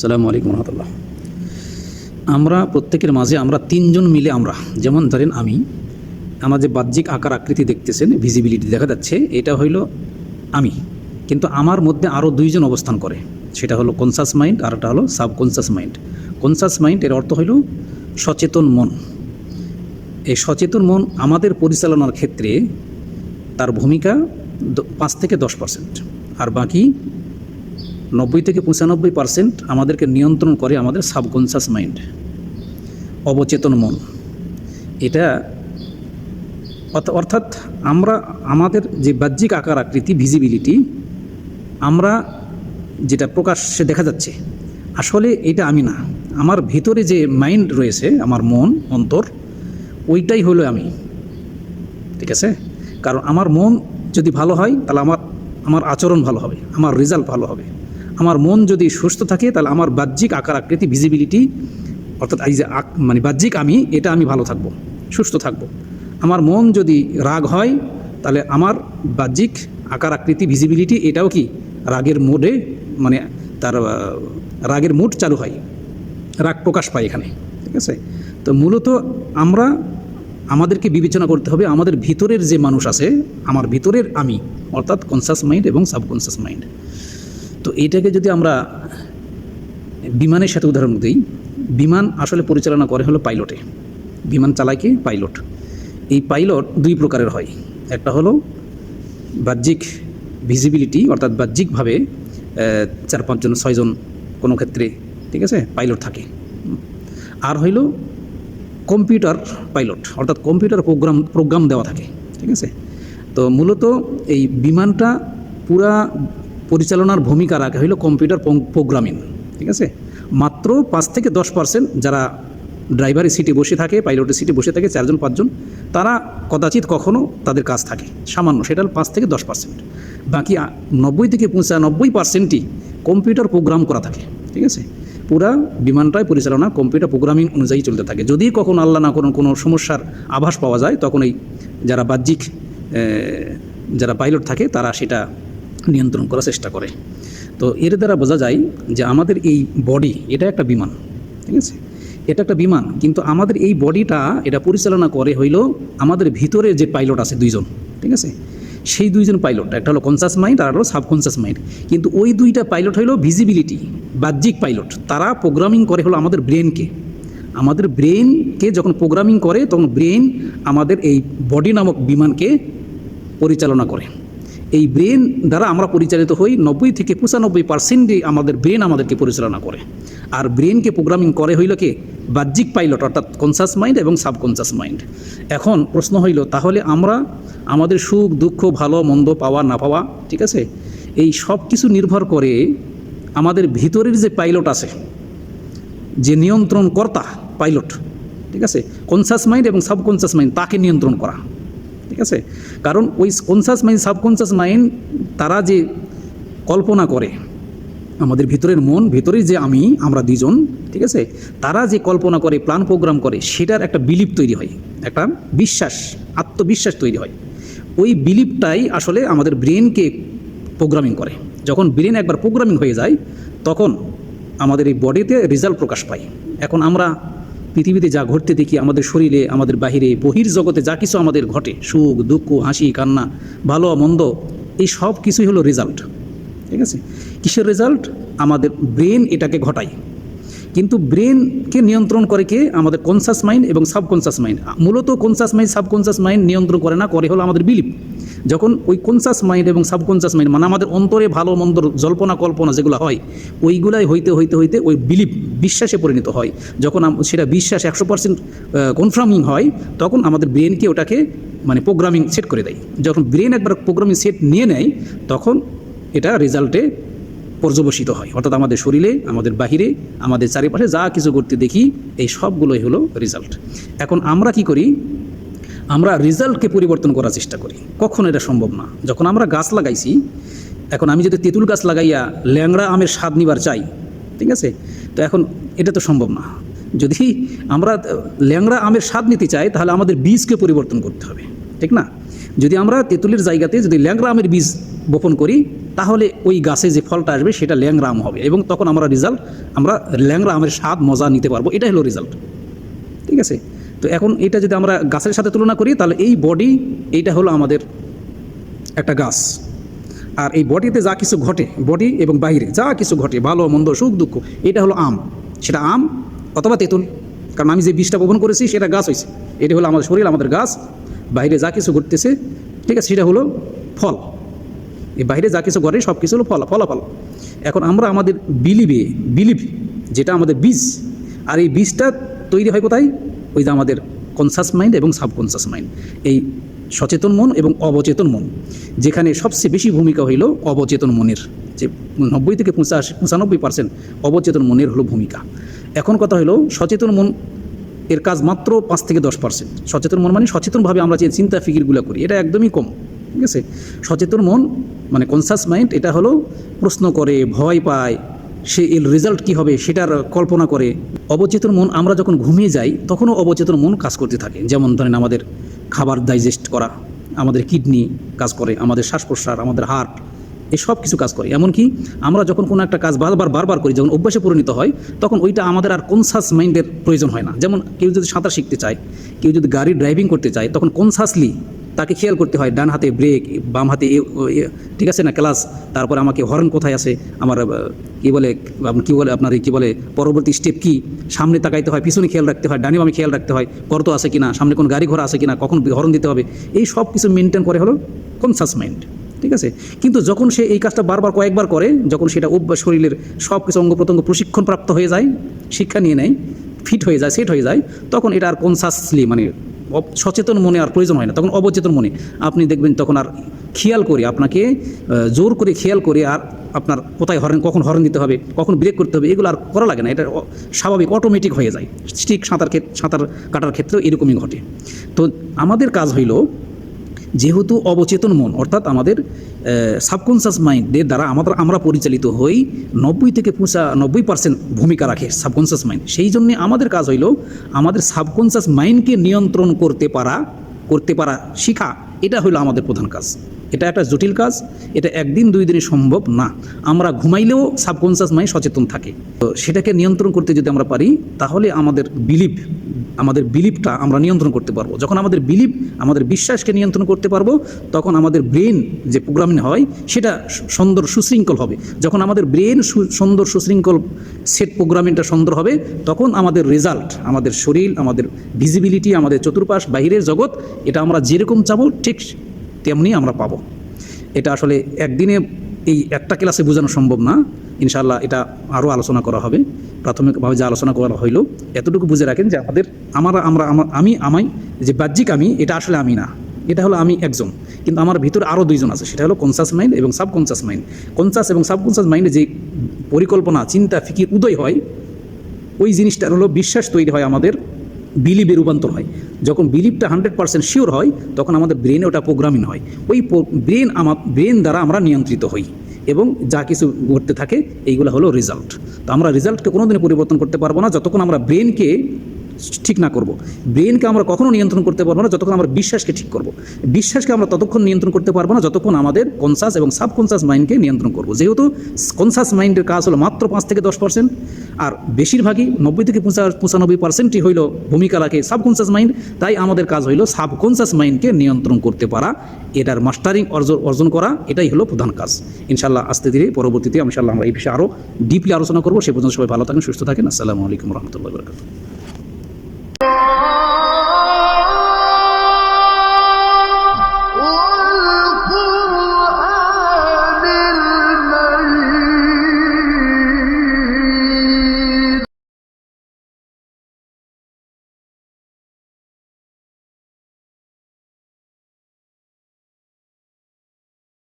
সালামু আলাইকুম রহমতুল্লাহ আমরা প্রত্যেকের মাঝে আমরা তিনজন মিলে আমরা, যেমন ধরেন আমি, আমার যে বাহ্যিক আকার আকৃতি দেখতেছেন ভিজিবিলিটি দেখা যাচ্ছে, এটা হইল আমি। কিন্তু আমার মধ্যে আরও দুইজন অবস্থান করে, সেটা হলো কনসাস মাইন্ড আর একটা হলো সাবকনসাস মাইন্ড কনসাস মাইন্ড এর অর্থ হইল সচেতন মন। এই সচেতন মন আমাদের পরিচালনার ক্ষেত্রে তার ভূমিকা পাঁচ থেকে দশ পার্সেন্ট আর বাকি নব্বই থেকে পঁচানব্বই পার্সেন্ট আমাদেরকে নিয়ন্ত্রণ করে আমাদের সাবকনসাস মাইন্ড। অবচেতন মন। এটা অর্থ- অর্থাৎ আমরা, আমাদের যে বাহ্যিক আকার আকৃতি ভিজিবিলিটি আমরা যেটা প্রকাশ্যে দেখা যাচ্ছে। আসলে এটা আমি না। আমার ভিতরে যে মাইন্ড রয়েছে, আমার মন, অন্তর, ওইটাই হলো আমি। ঠিক আছে? কারণ আমার মন যদি ভালো হয়, তাহলে আমার আমার আচরণ ভালো হবে, আমার রেজাল্ট ভালো হবে। আমার মন যদি সুস্থ থাকে, তাহলে আমার বাহ্যিক আকার আকৃতি ভিজিবিলিটি অর্থাৎ এই যে মানে বাহ্যিক আমি, এটা আমি ভালো থাকব, সুস্থ থাকব। আমার মন যদি রাগ হয়, তাহলে আমার বাহ্যিক আকার আকৃতি ভিজিবিলিটি এটাও কি? রাগের মোডে মানে তার রাগের মুড চালু হয়। রাগ প্রকাশ পায় এখানে, ঠিক আছে? তো মূলত আমরা, আমাদেরকে বিবেচনা করতে হবে, আমাদের ভিতরের যে মানুষ আছে, আমার ভিতরের আমি, অর্থাৎ কনসাস মাইন্ড এবং সাবকনসাস মাইন্ড তো এটাকে যদি আমরা বিমানের সাথে উদাহরণ দিই, বিমান আসলে পরিচালনা করে হলো পাইলটে। বিমান চালায় কি? পাইলট। এই পাইলট দুই প্রকারের হয়। একটা হলো বাহ্যিক ভিজিবিলিটি অর্থাৎ বাহ্যিকভাবে চার পাঁচজন ছয়জন কোনো ক্ষেত্রে, ঠিক আছে, পাইলট থাকে। আর হইল কম্পিউটার পাইলট, অর্থাৎ কম্পিউটার প্রোগ্রাম প্রোগ্রাম দেওয়া থাকে, ঠিক আছে? তো মূলত এই বিমানটা পুরা পরিচালনার ভূমিকা রাখে হইল কম্পিউটার প্রোগ্রামিং, ঠিক আছে? মাত্র পাঁচ থেকে দশ পার্সেন্ট যারা ড্রাইভারের সিটে বসে থাকে, পাইলটের সিটে বসে থাকে, চারজন, পাঁচজন, তারা কদাচিৎ কখনো তাদের কাজ থাকে, সামান্য, সেটা পাঁচ থেকে দশ পার্সেন্ট। বাকি নব্বই থেকে পঁচানব্বই পার্সেন্টই কম্পিউটার প্রোগ্রাম করা থাকে, ঠিক আছে? পুরা বিমানটাই পরিচালনা কম্পিউটার প্রোগ্রামিং অনুযায়ী চলতে থাকে। যদি কখনো আল্লাহ না কোনো কোনো সমস্যার আভাস পাওয়া যায়, তখন এই যারা বাহ্যিক যারা পাইলট থাকে, তারা সেটা নিয়ন্ত্রণ করার চেষ্টা করে। তো এর দ্বারা বোঝা যায় যে আমাদের এই বডি এটা একটা বিমান, ঠিক আছে? এটা একটা বিমান, কিন্তু আমাদের এই বডিটা এটা পরিচালনা করে হইল আমাদের ভিতরে যে পাইলট আছে দুইজন, ঠিক আছে? সেই দুইজন পাইলট একটা হলো কনসাস মাইন্ড আর হলো সাবকনসাস মাইন্ড কিন্তু ওই দুইটা পাইলট হলো ভিজিবিলিটি বাহ্যিক পাইলট তারা প্রোগ্রামিং করে হলো আমাদের ব্রেনকে আমাদের ব্রেনকে যখন প্রোগ্রামিং করে, তখন ব্রেন আমাদের এই বডি নামক বিমানকে পরিচালনা করে। এই ব্রেন দ্বারা আমরা পরিচালিত হই নব্বই থেকে পঁচানব্বই পার্সেন্টই আমাদের ব্রেন আমাদেরকে পরিচালনা করে। আর ব্রেনকে প্রোগ্রামিং করে হইল কি? বাহ্যিক পাইলট অর্থাৎ কনসাস মাইন্ড এবং সাবকনসাস মাইন্ড এখন প্রশ্ন হইল, তাহলে আমরা আমাদের সুখ, দুঃখ, ভালো, মন্দ পাওয়া, না পাওয়া, ঠিক আছে? এই সব কিছু নির্ভর করে আমাদের ভিতরের যে পাইলট আছে, যে নিয়ন্ত্রণকর্তা পাইলট ঠিক আছে? কনসাস মাইন্ড এবং সাবকনসাস মাইন্ড তাকে নিয়ন্ত্রণ করা। ঠিক আছে? কারণ ওই কনসাস মাইন্ড সাবকনসাস মাইন্ড তারা যে কল্পনা করে, আমাদের ভিতরের মন ভিতরের যে আমি, আমরা দুজন ঠিক আছে? তারা যে কল্পনা করে প্ল্যান প্রোগ্রাম করে, সেটার একটা বিলিপ তৈরি হয়, একটা বিশ্বাস, আত্মবিশ্বাস তৈরি হয়। ওই বিলিপটাই আসলে আমাদের ব্রেনকে প্রোগ্রামিং করে। যখন ব্রেন একবার প্রোগ্রামিং হয়ে যায়, তখন আমাদের এই বডিতে রেজাল্ট প্রকাশ পায়। এখন আমরা পৃথিবীতে যা ঘটতে দেখি আমাদের শরীরে, আমাদের বাহিরে, বহির জগতে যা কিছু আমাদের ঘটে, সুখ, দুঃখ, হাসি, কান্না, ভালো, মন্দ, এই সব কিছুই হলো রেজাল্ট ঠিক আছে? কিসের রেজাল্ট আমাদের ব্রেন এটাকে ঘটায়। কিন্তু ব্রেনকে নিয়ন্ত্রণ করে কে? আমাদের কনসাস মাইন্ড এবং সাবকনসাস মাইন্ড মূলত কনসাস মাইন্ড সাবকনসাস মাইন্ড নিয়ন্ত্রণ করে না, করে হলো আমাদের বিলিপ যখন ওই কনসাস মাইন্ড এবং সাবকনসাস মাইন্ড মানে আমাদের অন্তরে ভালো, মন্দ জল্পনা, কল্পনা যেগুলো হয়, ওইগুলাই হইতে হইতে হইতে ওই বিলিপ বিশ্বাসে পরিণত হয়। যখন সেটা বিশ্বাস একশো পার্সেন্ট কনফার্মিং হয়, তখন আমাদের ব্রেনকে ওটাকে মানে প্রোগ্রামিং সেট করে দেয়। যখন ব্রেন একবার প্রোগ্রামিং সেট নিয়ে নেয়, তখন এটা রেজাল্টে পর্যবসিত হয়। অর্থাৎ আমাদের শরীরে, আমাদের বাহিরে, আমাদের চারিপাশে যা কিছু করতে দেখি, এই সবগুলোই হলো রেজাল্ট এখন আমরা কি করি? আমরা রেজাল্টকে পরিবর্তন করার চেষ্টা করি। কখন এটা সম্ভব না। যখন আমরা গাছ লাগাইছি, এখন আমি যদি তেঁতুল গাছ লাগাইয়া ল্যাংড়া আমের স্বাদ নিবার চাই, ঠিক আছে? তো এখন এটা তো সম্ভব না। যদি আমরা ল্যাংড়া আমের স্বাদ নিতে চাই, তাহলে আমাদের বীজকে পরিবর্তন করতে হবে, ঠিক না? যদি আমরা তেঁতুলের জায়গাতে যদি ল্যাংড়া আমের বীজ বপন করি, তাহলে ওই গাছে যে ফলটা আসবে, সেটা ল্যাংরা আম হবে এবং তখন আমরা রেজাল্ট, আমরা ল্যাংরা আমের স্বাদ, মজা নিতে পারব। এটাই হলো রেজাল্ট, ঠিক আছে? তো এখন এটা যদি আমরা গাছের সাথে তুলনা করি, তাহলে এই বডি এইটা হলো আমাদের একটা গাছ। আর এই বডিতে যা কিছু ঘটে বডি এবং বাইরে যা কিছু ঘটে, ভালো, মন্দ, সুখ, দুঃখ, এটা হলো আম। সেটা আম অথবা তেঁতুল। কারণ আমি যে বীজটা বপন করেছি, সেটা গাছ হয়েছে। এটা হলো আমাদের শরীর, আমাদের গাছ। বাইরে যা কিছু ঘটতেছে, ঠিক আছে, সেটা হলো ফল। এই বাইরে যা কিছু ঘটে, সব কিছু হলো ফল, ফলাফল। এখন আমরা আমাদের বিলিভে বিলিভ যেটা আমাদের বীজ, আর এই বীজটা তৈরি হয় কোথায়? ওই যে আমাদের কনসাস মাইন্ড এবং সাবকনসাস মাইন্ড এই সচেতন মন এবং অবচেতন মন, যেখানে সবচেয়ে বেশি ভূমিকা হইল অবচেতন মনের যে নব্বই থেকে পঁচাশি পঁচানব্বই পার্সেন্ট অবচেতন মনের হলো ভূমিকা। এখন কথা হলো সচেতন মন এর কাজ মাত্র পাঁচ থেকে দশ পার্সেন্ট সচেতন মন মানে সচেতনভাবে আমরা যে চিন্তা ফিকিরগুলো করি, এটা একদমই কম, ঠিক আছে? সচেতন মন মানে কনসাস মাইন্ড এটা হলো প্রশ্ন করে, ভয় পায় সে এর রেজাল্ট কী হবে সেটার কল্পনা করে অবচেতন মন আমরা যখন ঘুমিয়ে যাই, তখনও অবচেতন মন কাজ করতে থাকে। যেমন ধরেন আমাদের খাবার ডাইজেস্ট করা, আমাদের কিডনি কাজ করে, আমাদের শ্বাস প্রশ্বাস আমাদের হার্ট এই সব কিছু কাজ করে। এমনকি আমরা যখন কোনো একটা কাজ বারবার বারবার করি, যখন অভ্যাসে পরিণত হয়, তখন ওইটা আমাদের আর কনসাস মাইন্ডের প্রয়োজন হয় না। যেমন কেউ যদি সাঁতার শিখতে চায়, কেউ যদি গাড়ি ড্রাইভিং করতে চায়, তখন কনসাসলি তাকে খেয়াল করতে হয়, ডান হাতে ব্রেক বাম হাতে ঠিক আছে না ক্লাস তারপরে আমাকে হর্ন কোথায় আছে? আমার কি বলে কি বলে আপনার কি বলে, পরবর্তী স্টেপ কি? সামনে তাকাইতে হয়, পিছনে খেয়াল রাখতে হয় ডানে বামে খেয়াল রাখতে হয় করতো আছে কিনা, সামনে কোন গাড়ি ঘোড়া আছে কিনা, কখন হর্ন দিতে হবে? এই সব কিছু মেনটেন করে হলো কনসাস মাইন্ড ঠিক আছে? কিন্তু যখন সে এই কাজটা বারবার কয়েকবার করে, যখন সেটা অভ্যাস শরীরের সব কিছু অঙ্গ প্রত্যঙ্গ প্রশিক্ষণ প্রাপ্ত হয়ে যায়, শিক্ষা নিয়ে নেয় ফিট হয়ে যায় সেট হয়ে যায়, তখন এটা আর কনসাসলি মানে সচেতন মনে আর প্রয়োজন হয় না। তখন অবচেতন মনে। আপনি দেখবেন তখন আর খেয়াল করে আপনাকে জোর করে খেয়াল করে আর আপনার কোথায় হরেন, কখন হরেন দিতে হবে, কখন ব্রেক করতে হবে, এগুলো আর করা লাগে না। এটা স্বাভাবিক অটোমেটিক হয়ে যায়। ঠিক সাঁতার সাঁতার কাটার ক্ষেত্রেও এরকমই ঘটে। তো আমাদের কাজ হইল যেহেতু অবচেতন মন, অর্থাৎ আমাদের সাবকনসিয়াস মাইন্ডের দ্বারা আমাদের আমরা পরিচালিত হই, নব্বই থেকে পঁচা, নব্বই পার্সেন্ট ভূমিকা রাখে সাবকনসিয়াস মাইন্ড সেই জন্যে আমাদের কাজ হইল আমাদের সাবকনসিয়াস মাইন্ডকে নিয়ন্ত্রণ করতে পারা করতে পারা শিখা। এটা হইল আমাদের প্রধান কাজ। এটা একটা জটিল কাজ, এটা একদিন দুই দিনে সম্ভব না। আমরা ঘুমাইলেও সাবকনসাস মাইন্ড সচেতন থাকে। তো সেটাকে নিয়ন্ত্রণ করতে যদি আমরা পারি, তাহলে আমাদের বিলিভ আমাদের বিলিভটা আমরা নিয়ন্ত্রণ করতে পারব। যখন আমাদের বিলিভ আমাদের বিশ্বাসকে নিয়ন্ত্রণ করতে পারব, তখন আমাদের ব্রেন যে প্রোগ্রামিং হয়, সেটা সুন্দর সুশৃঙ্খল হবে। যখন আমাদের ব্রেন সুন্দর সুশৃঙ্খল সেট প্রোগ্রামিংটা সুন্দর হবে, তখন আমাদের রেজাল্ট আমাদের শরীর, আমাদের ভিজিবিলিটি আমাদের চতুর্পাশ, বাহিরের জগৎ, এটা আমরা যেরকম চাবো, ঠিক তেমনি আমরা পাবো। এটা আসলে একদিনে এই একটা ক্লাসে বোঝানো সম্ভব না। ইনশাল্লাহ এটা আরও আলোচনা করা হবে। প্রাথমিকভাবে যে আলোচনা করা হইল, এতটুকু বুঝে রাখেন যে আমাদের, আমরা আমরা আমি, আমাই, যে বাহ্যিক আমি, এটা আসলে আমি না। এটা হলো আমি একজন। কিন্তু আমার ভিতরে আরও দুইজন আছে। সেটা হলো কনসাস মাইন্ড এবং সাবকনসাস মাইন্ড কনসাস এবং সাবকনসাস মাইন্ডে যে পরিকল্পনা, চিন্তা, ফিকির, উদয় হয়, ওই জিনিসটার হলো বিশ্বাস তৈরি হয় আমাদের বিলিভে রূপান্তর হয়। যখন বিলিভটা হান্ড্রেড পার্সেন্ট শিওর হয়, তখন আমাদের ব্রেনে ওটা প্রোগ্রামিং হয়। ওই ব্রেন আমার ব্রেন দ্বারা আমরা নিয়ন্ত্রিত হই এবং যা কিছু ঘটতে থাকে, এইগুলো হলো রেজাল্ট তো আমরা রেজাল্টকে কোনোদিনই পরিবর্তন করতে পারব না। যতক্ষণ আমরা ব্রেনকে ঠিক না করব। ব্রেনকে আমরা কখনো নিয়ন্ত্রণ করতে পারব না, যতক্ষণ আমরা বিশ্বাসকে ঠিক করব। বিশ্বাসকে আমরা ততক্ষণ নিয়ন্ত্রণ করতে পারব না, যতক্ষণ আমাদের কনসাস এবং সাবকনসাস মাইন্ডকে নিয়ন্ত্রণ করব। যেহেতু কনসাস মাইন্ডের কাজ হলো মাত্র পাঁচ থেকে দশ পার্সেন্ট আর বেশিরভাগই নব্বই থেকে পঁচা- পঁচানব্বই পার্সেন্টই হইল ভূমিকা রাখে সাবকনসাস মাইন্ড তাই আমাদের কাজ হইল সাবকনসাস মাইন্ডকে নিয়ন্ত্রণ করতে পারা। এটার মাস্টারিং অর্জন অর্জন করা, এটাই হলো প্রধান কাজ। ইনশাল্লাহ আস্তে ধীরে পরবর্তীতে ইনশাল্লাহ আমরা এই বিষয়ে আরও ডিপলি আলোচনা করব। সে পর্যন্ত সবাই ভালো থাকেন, সুস্থ থাকেন। আসসালামু আলাইকুম রহমতুল্লাহ বরকাত